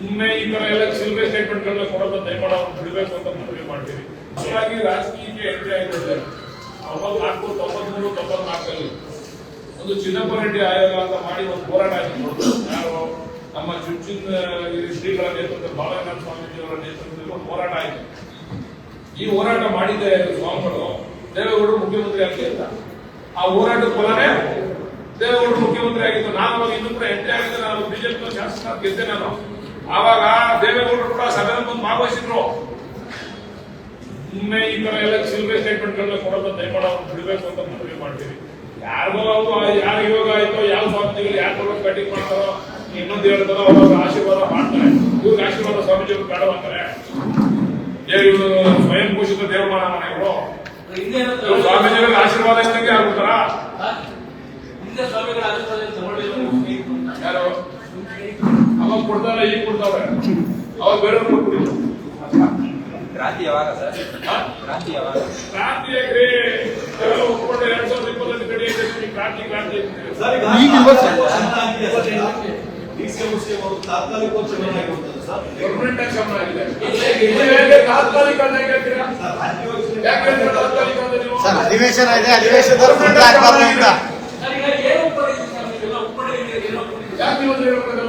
ಸುಮ್ಮನೆ ಈ ತರ ಎಲ್ಲ ಚಿಲ್ಲರೆ ಸ್ಟೇಟ್ಮೆಂಟ್ಗಳನ್ನ ಕೊಡೋದು ದಯಮಾಡ ಬಿಡಬೇಕು ಅಂತ ಮನವಿ ಮಾಡ್ತೀವಿ. ಹಾಗಾಗಿ ರಾಜಕೀಯಕ್ಕೆ ಎಂಟ್ರಿ ಆಗಿದೆ ತೊಂಬತ್ನಾಲ್ಕು ತೊಂಬತ್ಮೂರು, ತೊಂಬತ್ನಾಲ್ಕಲ್ಲಿ ಒಂದು ಚಿನ್ನಪ್ಪ ರೆಡ್ಡಿ ಆಯೋಗ ಅಂತ ಮಾಡಿ ಒಂದು ಹೋರಾಟ ಆಯ್ತು. ಯಾರು ನಮ್ಮ ಚುಚ್ಚಿನ ಶ್ರೀಗಳ ನೇತೃತ್ವ ಬಾಲನಾಥ ಸ್ವಾಮೀಜಿಯವರ ನೇತೃತ್ವದಲ್ಲಿ ಒಂದು ಹೋರಾಟ ಆಯಿತು. ಈ ಹೋರಾಟ ಮಾಡಿದ್ದೆ ಸ್ವಾಮಿಗಳು. ದೇವೇಗೌಡರು ಮುಖ್ಯಮಂತ್ರಿ ಆಗಲಿ ಅಂತ. ಆ ಹೋರಾಟದ ಫಲನೇ ದೇವೇಗೌಡರು ಮುಖ್ಯಮಂತ್ರಿ ಆಗಿತ್ತು ನಾನು ಅವಾಗ ಇನ್ನೂ ಕೂಡ ಎಂಟೇ ಆಗಿದ್ದೆ ನಾನು ಬಿಜೆಪಿ ಶಾಸಕ ಗೆದ್ದೆ ನಾನು. ಆವಾಗ ದೇವೇಗೌಡರು ಕೂಡ ಸಭೆಯಲ್ಲಿ ಬಂದು ಭಾಗವಹಿಸಿದ್ರು. ಸುಮ್ಮನೆ ಈ ತರ ಎಲ್ಲ ಸ್ಟೇಟ್‌ಮೆಂಟ್ ಸ್ಟೇಟ್ಮೆಂಟ್ಗಳನ್ನ ಕೊಡೋದು ದಯಮಾಡ ಬಿಡಬೇಕು ಅಂತ ಮನವಿ ಮಾಡ್ತೀವಿ. ಯಾರಿಗೋ ಅವರು ಯಾರು ಯೋಗ ಆಯ್ತೋ ಯಾವ ಸ್ವಾಮೀಜಿಗಳು ಯಾರು ಕೊಡೋದು ಕಟಿಂಗ್ ಮಾಡ್ತಾರೋ ಇನ್ನೊಂದು ಹೇಳ್ತಾರೋ ಅವ್ರ ಆಶೀರ್ವಾದ ಮಾಡ್ತಾರೆ. ಇವ್ರಿಗೆ ಆಶೀರ್ವಾದ ಸ್ವಾಮೀಜಿಗಳು ಬೇಡ ಅಂತಾರೆ ಏ ಇವ್ರು ಸ್ವಯಂ ಘೋಷಿತ ದೇವಮಾನ ಮನೆಗಳು ಸ್ವಾಮೀಜಿಗಳಿಗೆ ಆಶೀರ್ವಾದ ಇದ್ದಂಗೆ ಅವಾಗ ಕೊಡ್ತಾರೆ ಈಗ ಕೊಡ್ತಾವ್ರೆ ಅವಾಗ ಬೇರೆ ಕೊಡ್ಬಿಡಿ ಕ್ರಾಂತಿ ಯಾವಾಗ ಸರ್ ಕ್ರಾಂತಿ ಯಾವಾಗ ಕ್ರಾಂತಿ ಯಾಕ್ರಿ ನಾವೆಲ್ಲ ಒಪ್ಕೊಂಡು ಎರಡ್ ಸಾವಿರದ ಇಪ್ಪತ್ತೈದು ಕಡೆ ಈ ಕ್ರಾಂತಿ ಕ್ರಾಂತಿ ಅಂತೀರಿ. ಸರ್, ಈಗ ಈಗ ಇವತ್ತು ಡಿಸಿ ಮುಸ್ಲಿಂ ಅವರು ತಾತ್ಕಾಲಿಕ ಚುನಾವಣೆ ಆಗಿರುತ್ತದೆ ಸರ್. ಗೌರ್ಮೆಂಟ್ ಕ್ಷಮೆ ಆಗಿದೆ ನೀವು ಹೇಗೆ ತಾತ್ಕಾಲಿಕ ಅಂತ ಹೇಗೆ ಹೇಳ್ತೀರಾ? ಸರ್, ರಾಜ್ಯ ಯೋಜನೆ- ಯಾಕೆ ಹೇಳ್ತೀರಾ ತಾತ್ಕಾಲಿಕ ಅಂತ ನೀವು? ಸರ್ ಅಧಿವೇಶನ ಇದೆ ಅಧಿವೇಶನದಲ್ಲಿ ಫುಡ್ ಹಾಕ್ಬಾರ್ದು ಅಂತ ಸರ್, ಈಗ ಏನು ಒಪ್ಕೊಂಡಿದ್ದೀರಿ ಸರ್ ನೀವೆಲ್ಲ ಒಪ್ಕೊಂಡಿದ್ದೀರಿ, ಏನು ಒಪ್ಕೊಂಡಿದ್ದೀರಿ? ಯಾಕೆ ನೀವು ಹೇಳ್ಬೇಕಲ್ಲ ನಾವು?